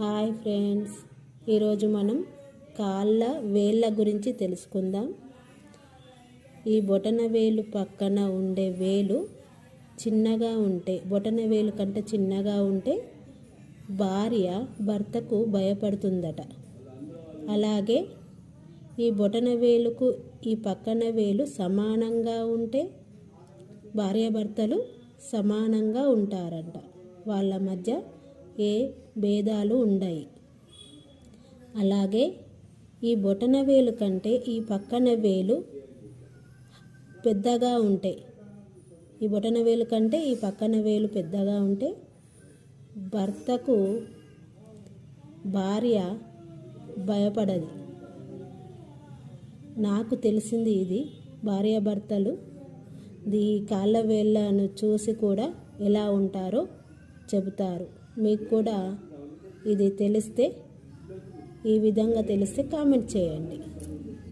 Hi friends. ఈరోజు మనం కాళ్ళ వేళ్ళ గురించి తెలుసుకుందాం. ఈ బొటన వేలు పక్కన ఉండే వేలు చిన్నగా ఉంటే బొటన వేలు కంటే చిన్నగా ఉంటే భార్య భర్తకు భయపడుతుందట. అలాగే ఈ బొటన వేలుకు ఈ పక్కన వేలు సమానంగా ఉంటే భార్యాభర్తలు సమానంగా ఉంటారంట. వాళ్ళ మధ్య ఏ భేదాలు ఉండయి. అలాగే ఈ బొటన వేలు కంటే ఈ పక్కన వేలు పెద్దగా ఉంటే ఈ బొటన వేలు కంటే ఈ పక్కన వేలు పెద్దగా ఉంటే భర్తకు భార్య భయపడదు. నాకు తెలిసింది ఇది. భార్యాభర్తలు ఈ కాళ్ళ వేళ్ళను చూసి కూడా ఎలా ఉంటారో చెబుతారు. మీకు కూడా ఇది తెలిస్తే ఈ విధంగా తెలిస్తే కామెంట్ చేయండి.